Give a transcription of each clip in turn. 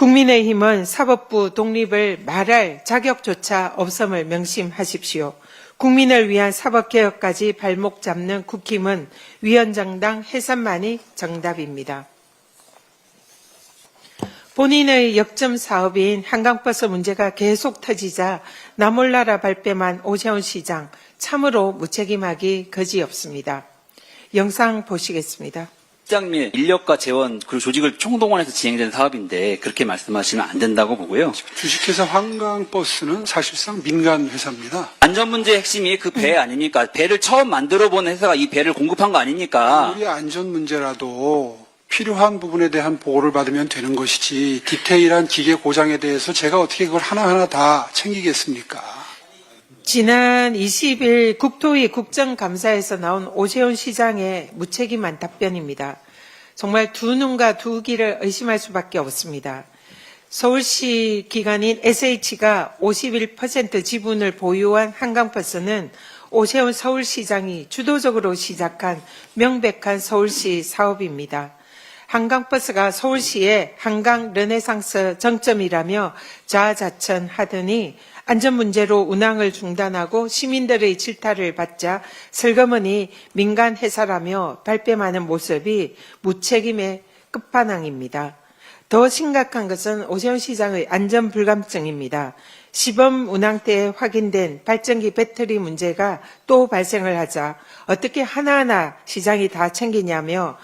국민의힘은 사법부 독립을 말할 자격조차 없음을 명심하십시오. 국민을 위한 사법개혁까지 발목 잡는 국힘은 위원장당 해산만이 정답입니다. 본인의 역점 사업인 한강버스 문제가 계속 터지자 나몰라라 발뺌한 오세훈 시장 참으로 무책임하기 거지없습니다. 영상 보시겠습니다. 시장님 인력과 재원 그리고 조직을 총동원해서 진행되는 사업인데 그렇게 말씀하시면 안 된다고 보고요. 주식회사 한강버스는 사실상 민간 회사입니다. 안전 문제의 핵심이 그 배 아닙니까? 배를 처음 만들어 본 회사가 이 배를 공급한 거 아닙니까? 우리 안전 문제라도 필요한 부분에 대한 보호를 받으면 되는 것이지 디테일한 기계 고장에 대해서 제가 어떻게 그걸 하나하나 다 챙기겠습니까? 지난 20일 국토위 국정감사에서 나온 오세훈 시장의 무책임한 답변입니다. 정말 두 눈과 두 귀를 의심할 수밖에 없습니다. 서울시 기관인 SH가 51% 지분을 보유한 한강버스는 오세훈 서울시장이 주도적으로 시작한 명백한 서울시 사업입니다. 한강버스가 서울시의 한강 르네상스 정점이라며 자자천하더니 안전 문제로 운항을 중단하고 시민들의 질타를 받자 슬그머니 민간 회사라며 발뺌하는 모습이 무책임의 끝판왕입니다. 더 심각한 것은 오세훈 시장의 안전 불감증입니다. 시범 운항 때 확인된 발전기 배터리 문제가 또 발생을 하자 어떻게 하나하나 시장이 다 챙기냐며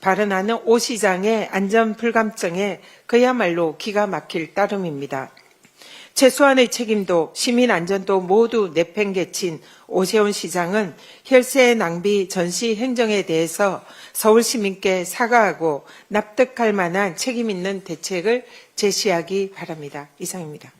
발언하는 오 시장의 안전 불감증에 그야말로 기가 막힐 따름입니다. 최소한의 책임도 시민 안전도 모두 내팽개친 오세훈 시장은 혈세 낭비 전시 행정에 대해서 서울 시민께 사과하고 납득할 만한 책임 있는 대책을 제시하기 바랍니다. 이상입니다.